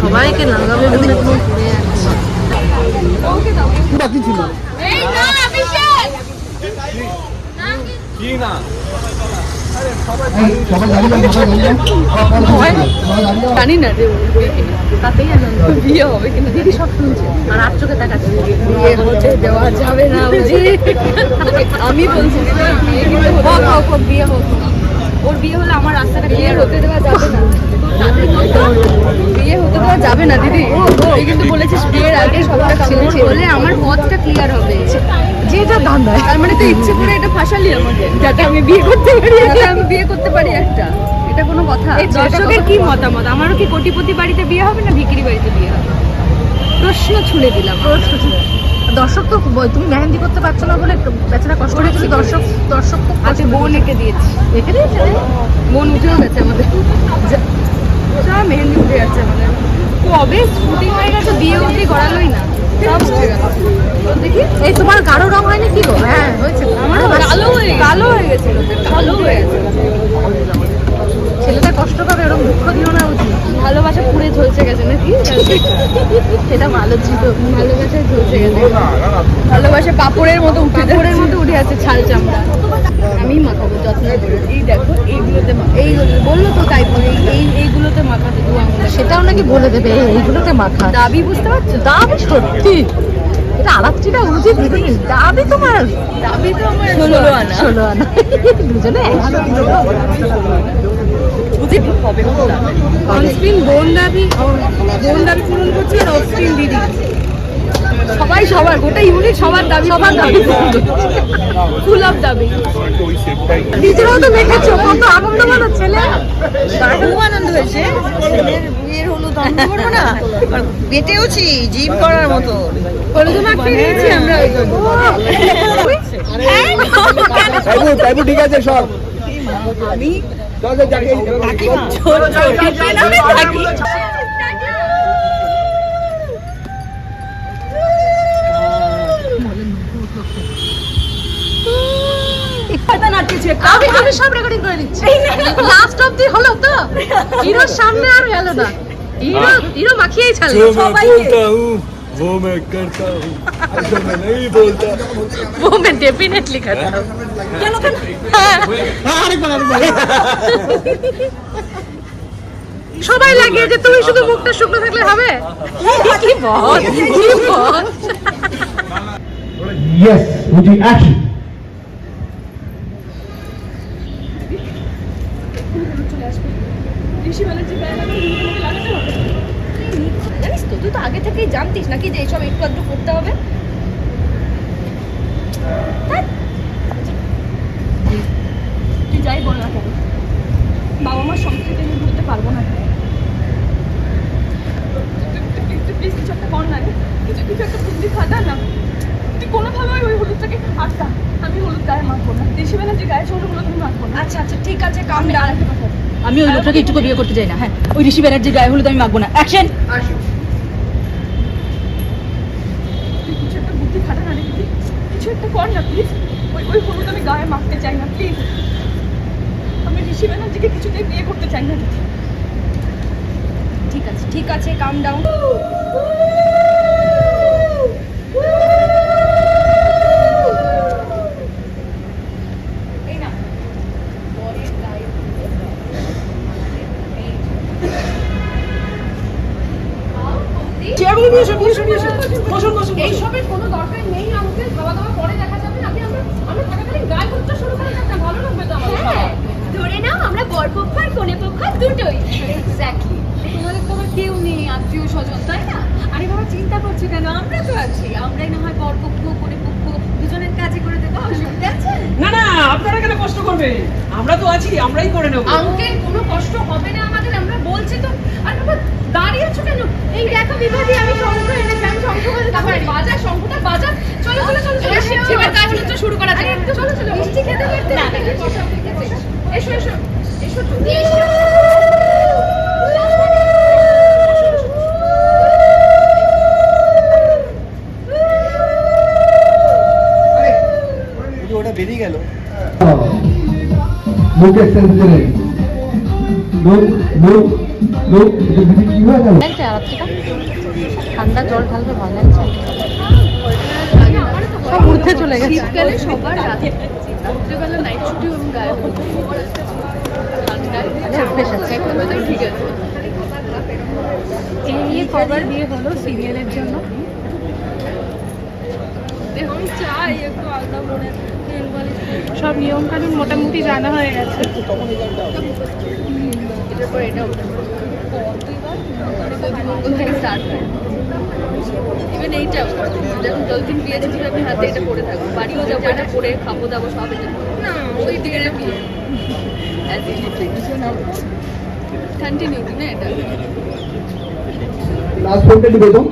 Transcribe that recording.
সবাইকে লাগাবে জানি না যে তাতেই আনন্দ বিয়ে হবে কিন্তু দিদি সব শুনছে আর আর চোখে তাকাচ্ছে বিয়ে হচ্ছে দেওয়া যাবে না আমি বলছি হোক বিয়ে হোক ওর বিয়ে হলে আমার রাস্তাটা বিয়ে হতে দেওয়া যাবে না। বিয়ে হতে দেওয়া যাবে না দিদি। তুই কিন্তু বলেছিস বিয়ের আগে সবার ছেলে হলে আমার পথটা ক্লিয়ার হবে। যেটা ধান্দা তার মানে তুই ইচ্ছে করে এটা ফাঁসালি আমাকে। যাতে আমি বিয়ে করতে পারি আমি বিয়ে করতে পারি একটা। এটা কোনো কথা। দর্শকের কি মতামত? আমারও কি কোটিপতি বাড়িতে বিয়ে হবে না ভিকিরি বাড়িতে বিয়ে হবে? প্রশ্ন ছুড়ে দিলাম প্রশ্ন দর্শক তো তুমি মেহেন্দি করতে পারছ না বলে বেচারা কষ্ট হয়েছে দর্শক দর্শক তো আজকে বোন এঁকে দিয়েছি। এঁকে দিয়েছে বোন উঠেও গেছে আমাদের। যা মেহেন্দি উঠে যাচ্ছে আমাদের। কবে শুটিং হয়ে গেছে বিয়ে অবধি করালোই না। সব উঠে গেছে দেখি এই তোমার গাঢ় রং হয়নি কি গো হ্যাঁ হয়েছে আমারও কালো হয়ে কালো হয়ে গেছে কালো হয়ে গেছে ছেলেটা কষ্ট পাবে এরকম দুঃখ দিও না উচিত ভালোবাসা পুড়ে ঝলসে গেছে নাকি? সেটা ভালো ছিল। ভালোবাসায় ঝলসে গেছে। ভালোবাসা পাপড়ের মতো উঠে পাপড়ের মতো উঠে আছে ছাল চামড়া। আমি মাখাবো যত্ন করে। এই দেখো এইগুলোতে এই বলল তো তাই বলে এই এইগুলোতে মাখাতে দু আঙুলে সেটাও নাকি বলে দেবে এইগুলোতে মাখা। দাবি বুঝতে পারছ? দাবি সত্যি? এটা আলাপটিটা উচিত দাবি তোমার। দাবি তো আমার ষোলো আনা। ষোলো আনা। দুজনে এক উচিত হবে অনস্ক্রিন বোন দাবি বোন দাবি পূরণ করছে আর অফস্ক্রিন দিদি সবাই সবার গোটা ইউনিট সবার দাবি সবার দাবি ফুল অফ দাবি। নিজেরাও তো দেখেছ কত আনন্দ বলো ছেলে। খুব আনন্দ হয়েছে। ছেলের বিয়ের হলুদ অন্য করব না আর জিম করার মতো। আমরা। জন্য। তাইবু, তাইবু ঠিক আছে সব। আমি সব রেকর্ডিং করে দিচ্ছে। লাস্ট অব্দি হলো তো। হিরোর সামনে আর গেল না। হিরো হিরো মাখিয়েই ছাড়লো সবাই वो मैं करता हूँ जो मैं नहीं बोलता वो मैं डेफिनेटली करता हूँ সবাই লাগিয়ে যে তুমি শুধু মুখটা শুকনো থাকলে হবে কি বল কি বল Yes, would you আগে থেকেই জানতিস নাকি যে এইসব একটু আধটু করতে হবে। তুই যাই বল না কেন? বাবা মার সংস্কৃতি আমি ভুলতে পারব না। প্লিজ কিছু একটা কর না রে। কিছু কিছু একটা বুদ্ধি খাটা না। তুই কোনোভাবে ওই- হলুদটাকে আটকা আমি হলুদ গায়ে মাখবো না। দেশি বেলা যে গায়ে মাখবো না। আচ্ছা আচ্ছা ঠিক আছে কাম আমি ওই লোকটাকে একটু বিয়ে করতে চাই না। হ্যাঁ ওই ঋষি ব্যানার্জির গায়ে হলুদ আমি মাখবো না। অ্যাকশন কিছু একটা বুদ্ধি খাটা না রে দিদি কিছু একটা কর না প্লিজ ওই ওই হলুদ আমি গায়ে মাখতে চাই না প্লিজ আমি ঋষি ব্যানার্জিকে কিছুতেই বিয়ে করতে চাই না দিদি। ঠিক আছে ঠিক আছে কাম ডাউন এই না বরের গায়ে এইসবের কোনো দরকার নেই আমাদের খাওয়া দাওয়া পরে দেখা যাবে আগে আমরা আমরা থাকাকালীন গায়ে হলুদটা শুরু করে একটা ভালো লাগবে তো হ্যাঁ, ধরে নাও আমরা বরপক্ষ আর কনে পক্ষ দুটোই। এক্স্যাক্টলি তোমাদের তো আবার কেউ নেই আত্মীয় স্বজন তাই না? আরে বাবা চিন্তা করছ কেন? আমরা তো আছি। আমরাই না হয় বরপক্ষ কনে পক্ষ দুজনের কাজে করে দেবো অসুবিধা আছে? না না আপনারা কেন কষ্ট করবে আমরা তো আছি আমরাই করে নেব। আঙ্কেল কোনো কষ্ট হবে না আমাদের বলছি তো আর বাবা দাঁড়িয়ে আছো কেন এই দেখো বিভাদি আমি শঙ্খ এনেছি আমি শঙ্খ বাজাতে তারপরে পারি বাজা শঙ্কুটা বাজা চলো চলো চলো চলো এসো। এবার গায়ে হলুদটা শুরু করা যাক চলো চলো মিষ্টি খেতে খেতে না। এসো এসো এসো তুমি এসো। বেরিয়ে গেল মুখে সেন্সিটিভ ঠান্ডা লাগছে সব ঠিক আছে এই নিয়ে বিয়ে সিরিয়ালের জন্য সব নিয়ম কানুন মোটামুটি জানা হয়ে গেছে। এটার পর এটা থেকে স্টার্ট হয় ইভেন এইটাও যখন ডলফিন বিয়ে ছিল আমি হাতে এটা পরে থাকব। বাড়িও যাব এটা পরে খাব দাবো সব এটা। না ওই দিকে বিয়ে। কন্টিনিউ না এটা। লাস্ট কোনটা নিবেদন